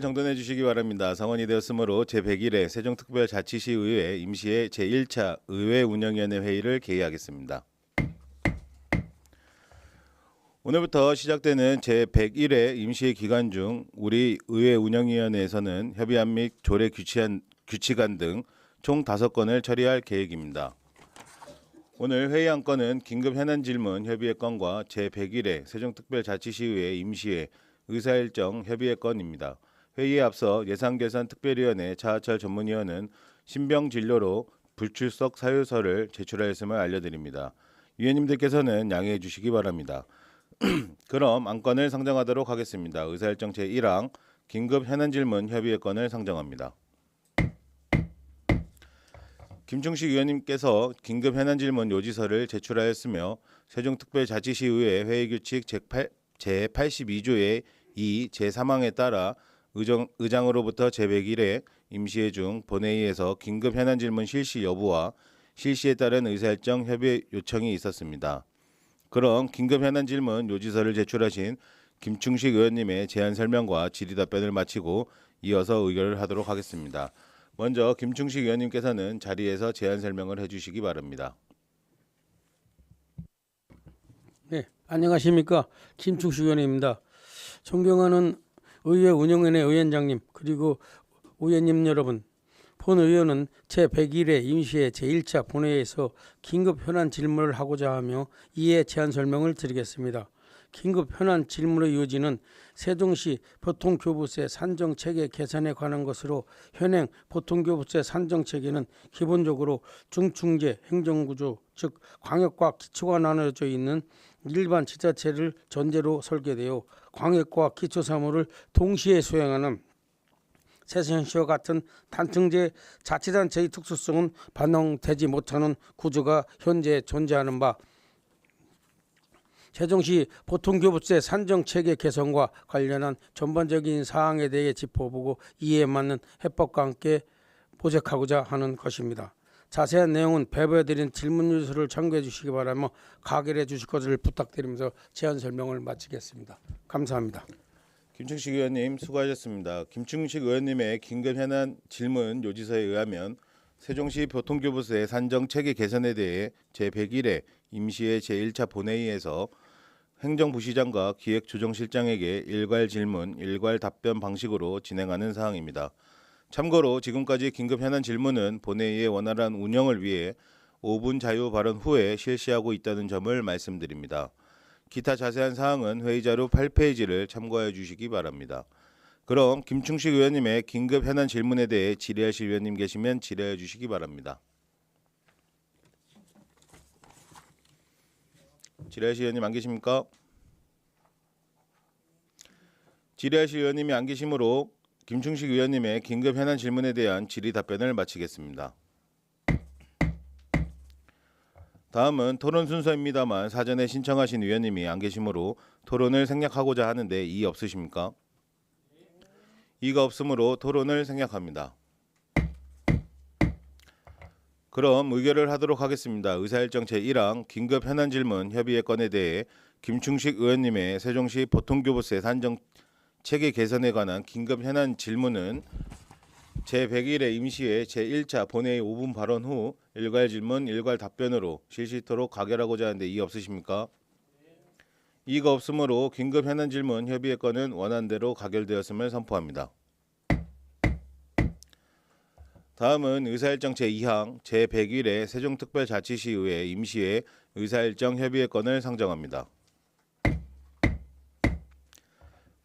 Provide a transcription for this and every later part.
정돈해 주시기 바랍니다. 성원이 되었으므로 제101회 세종특별자치시의회 임시회 제1차 의회 운영위원회 회의를 개의하겠습니다. 오늘부터 시작되는 제101회 임시회 기간 중 우리 의회 운영위원회에서는 협의안 및 조례 규칙안, 규칙안 등 총 5건을 처리할 계획입니다. 오늘 회의 한 건은 긴급 현안 질문 협의회 건과 제101회 세종특별자치시의회 임시회 의사일정 협의회 건입니다. 회의에 앞서 예산계산특별위원회 차하철 전문위원은 신병 진료로 불출석 사유서를 제출하였음을 알려드립니다. 위원님들께서는 양해해 주시기 바랍니다. 그럼 안건을 상정하도록 하겠습니다. 의사일정 제1항 긴급 현안 질문 협의회 건을 상정합니다. 김충식 의원님께서 긴급 현안 질문 요지서를 제출하였으며 세종특별자치시의회 회의규칙 제8, 제82조의 2 제3항에 따라 의정, 의장으로부터 제101회 임시회 중 본회의에서 긴급 현안 질문 실시 여부와 실시에 따른 의사일정 협의 요청이 있었습니다. 그럼 긴급 현안 질문 요지서를 제출하신 김충식 의원님의 제안 설명과 질의 답변을 마치고 이어서 의결을 하도록 하겠습니다. 먼저 김충식 의원님께서는 자리에서 제안 설명을 해주시기 바랍니다. 네, 안녕하십니까 김충식 의원입니다. 존경하는 의회 운영위원회 의원장님 그리고 의원님 여러분, 본 의원은 제 101회 임시회 제1차 본회의에서 긴급 현안 질문을 하고자 하며 이에 제안 설명을 드리겠습니다. 긴급 현안 질문의 요지는 세종시 보통교부세 산정 체계 개선에 관한 것으로 현행 보통교부세 산정 체계는 기본적으로 중충제 행정구조 즉 광역과 기초가 나눠져 있는 일반 지자체를 전제로 설계되어 광역과 기초 사무를 동시에 수행하는 세션시와 같은 단층제 자치단체의 특수성은 반영되지 못하는 구조가 현재 존재하는 바 세종시 보통교부세 산정 체계 개선과 관련한 전반적인 사항에 대해 짚어보고 이에 맞는 해법과 함께 모색하고자 하는 것입니다. 자세한 내용은 배부해드린 질문 유서를 참고해 주시기 바라며 가결해 주실 것을 부탁드리면서 제안 설명을 마치겠습니다. 감사합니다. 김충식 의원님 수고하셨습니다. 김충식 의원님의 긴급 현안 질문 요지서에 의하면 세종시 교통교부세 산정 체계 개선에 대해 제101회 임시회 제1차 본회의에서 행정부시장과 기획조정실장에게 일괄 질문, 일괄 답변 방식으로 진행하는 사항입니다. 참고로 지금까지 긴급 현안 질문은 본회의의 원활한 운영을 위해 5분 자유 발언 후에 실시하고 있다는 점을 말씀드립니다. 기타 자세한 사항은 회의자료 8페이지를 참고해 주시기 바랍니다. 그럼 김충식 의원님의 긴급 현안 질문에 대해 질의하실 의원님 계시면 질의해 주시기 바랍니다. 질의하실 의원님 안 계십니까? 질의하실 의원님이 안 계시므로 김충식 의원님의 긴급 현안 질문에 대한 질의 답변을 마치겠습니다. 다음은 토론 순서입니다만 사전에 신청하신 의원님이 안 계시므로 토론을 생략하고자 하는데 이의 없으십니까? 이가 없으므로 토론을 생략합니다. 그럼 의결을 하도록 하겠습니다. 의사일정 제1항 긴급 현안 질문 협의회 건에 대해 김충식 의원님의 세종시 보통교부세 산정 체계 개선에 관한 긴급 현안 질문은 제101회 임시회 제1차 본회의 5분 발언 후 일괄 질문, 일괄 답변으로 실시토록 가결하고자 하는데 이의 없으십니까? 이가 없으므로 긴급 현안 질문 협의회 건은 원안대로 가결되었음을 선포합니다. 다음은 의사일정 제2항 제101회 세종특별자치시의회 임시회 의사일정 협의회 건을 상정합니다.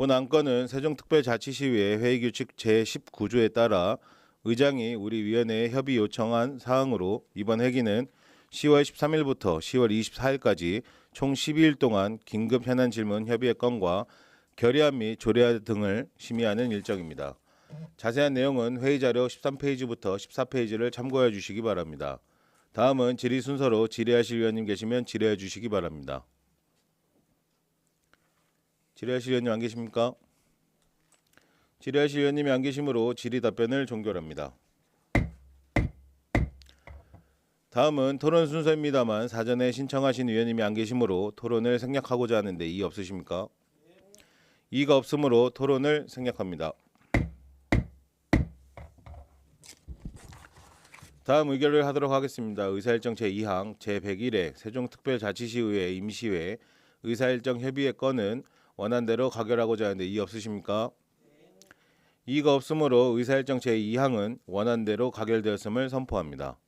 본 안건은 세종특별자치시의회 회의규칙 제19조에 따라 의장이 우리 위원회에 협의 요청한 사항으로 이번 회기는 10월 13일부터 10월 24일까지 총 12일 동안 긴급 현안 질문 협의회 건과 결의안 및 조례안 등을 심의하는 일정입니다. 자세한 내용은 회의 자료 13페이지부터 14페이지를 참고해 주시기 바랍니다. 다음은 질의 순서로 질의하실 위원님 계시면 질의해 주시기 바랍니다. 질의하실 의원님 안 계십니까? 질의하실 의원님이 안 계시므로 질의 답변을 종결합니다. 다음은 토론 순서입니다만 사전에 신청하신 의원님이 안 계시므로 토론을 생략하고자 하는데 이의 없으십니까? 이의가 없으므로 토론을 생략합니다. 다음 의결을 하도록 하겠습니다. 의사일정 제2항 제101회 세종특별자치시의회 임시회 의사일정 협의회 건은 원안대로 가결하고자 하는데 이의 없으십니까? 이의가 없으므로 의사일정 제2항은 원안대로 가결되었음을 선포합니다.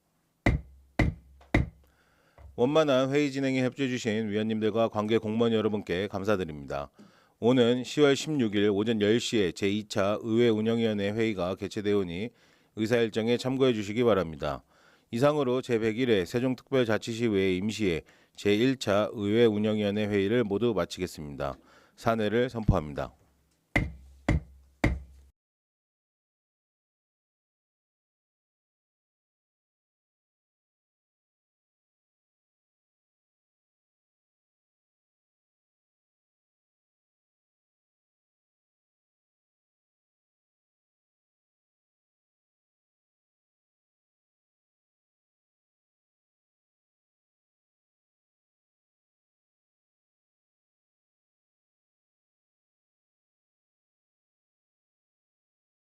원만한 회의 진행에 협조해 주신 위원님들과 관계 공무원 여러분께 감사드립니다. 오는 10월 16일 오전 10시에 제2차 의회 운영위원회 회의가 개최되오니 의사일정에 참고해 주시기 바랍니다. 이상으로 제101회 세종특별자치시의회 임시회 제1차 의회 운영위원회 회의를 모두 마치겠습니다. 사내를 선포합니다.